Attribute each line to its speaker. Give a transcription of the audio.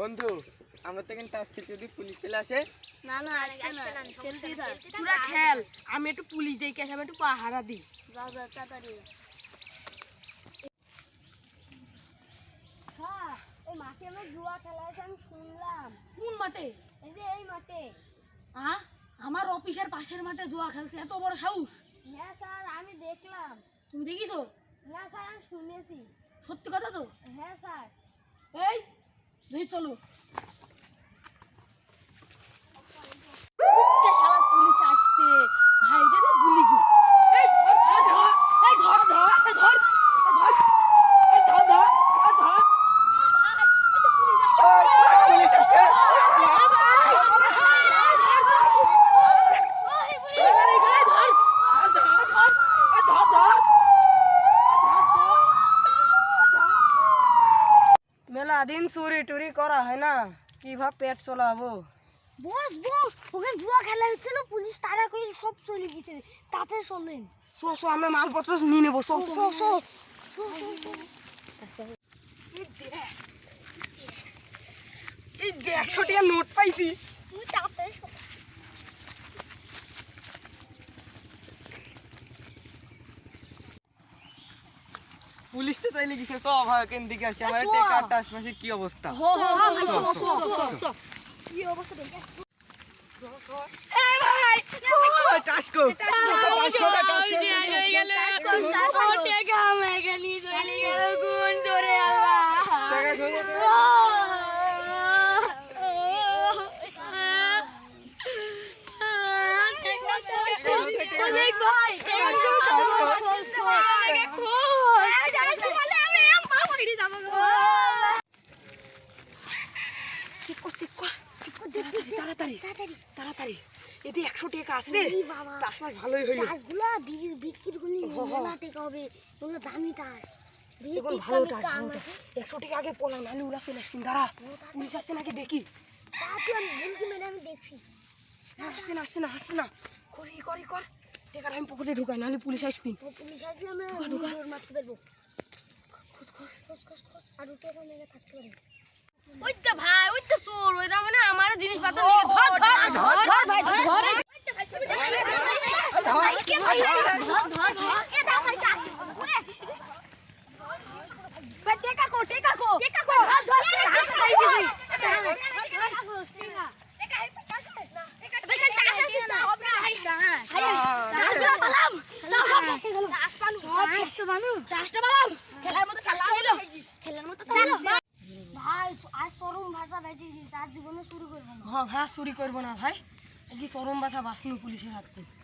Speaker 1: বন্ধু আমরা তো টাস্ক খেলছি যদি পুলিশ চলে আসে।
Speaker 2: না না আসবে না খেলতেই থাক
Speaker 3: তোরা খেল আমি একটু পুলিশ দেখে আসি আমি একটু পাহারা দিই।
Speaker 2: যা যা তাড়াতাড়ি। হ্যাঁ এই মাঠে আমরা জুয়া খেলা আছে আমি শুনলাম।
Speaker 3: কোন মাঠে?
Speaker 2: এই যে এই মাঠে।
Speaker 3: হ্যাঁ আমার অফিসের পাশের মাঠে জুয়া খেলছে এত বড় সাহস?
Speaker 2: হ্যাঁ স্যার আমি দেখলাম।
Speaker 3: তুমি দেখিছো?
Speaker 2: না স্যার আমি শুনেছি।
Speaker 3: সত্যি কথা তো?
Speaker 2: হ্যাঁ স্যার।
Speaker 3: এই যাই চলো শালা পুলিশ আসছে ভাই রে রে বুলি কি এই ধর ধর এই ধর ধর এই ধর এই ধর এই ধর ধর এই ধর ভাই এই তো পুলিশ আসছে
Speaker 1: পুলিশ আসছে
Speaker 4: মেলা দিন চুরি টুরি করা হয় না। কীভাবে পেট চলাবো?
Speaker 2: বস বস ওকে জুয়া খেলা হচ্ছিল পুলিশ তারা করে সব চলে গেছে তাতে চলেন।
Speaker 4: সো সো আমি মালপত্র নিয়ে নেব সো
Speaker 2: সো সো সো
Speaker 4: এই একশো টাকা নোট পাইছি।
Speaker 1: পুলিশ তো চাইলে কিছু তো ভাই কেন দিকে আসছে? আমার একটা আটটা আশপাশে কি অবস্থা?
Speaker 3: হো হো হো
Speaker 2: কি অবস্থা দেখে
Speaker 3: এ ভাই!
Speaker 1: টাস্কো টাস্কো টাস্কো টাকা খোঁজে
Speaker 4: চেক কর চেক কর চেক কর তাড়াতাড়ি তাড়াতাড়ি তাড়াতাড়ি। এদি একশো টাকা আসলে। চাষবাস ভালোই হইল।
Speaker 2: টাসগুলো বিক্রি করলে। মেলা টাকা হবে। ওগুলো দামি
Speaker 4: এখন ভালো টাকা একশো টাকা আগে পোলা নাহলে ওরা চলে আসছেন দাঁড়া পুলিশ আসছে নাকি দেখি।
Speaker 2: আমি দেখছি।
Speaker 4: না, আসছে না আসছে না আসছে না। করি করি কর। টাকাটা আমি পকেটে ঢুকাই নাহলে পুলিশ আসবিন।
Speaker 2: পুলিশ আসলে আমি
Speaker 4: ঢুকা, ঢুকা।
Speaker 2: মারতে পারব। খোঁজ খোঁজ খোঁজ খোঁজ। খোঁজ আর থাকতে
Speaker 3: ওই তো ভাই ওই তো চোর ওইটা মানে আমার জিনিসপত্র নিয়ে ধর ধর ধর ভাই ধর টেকা কো টেকা কো টেকা কো
Speaker 2: ভাই আজ চরম ভাষা বেঁচে গেছে আজ জীবনে শুরু করব না।
Speaker 4: হ্যাঁ চুরি করব না, ভাই। আজকে চরম ভাষা বাঁচনু পুলিশের হাত থেকে?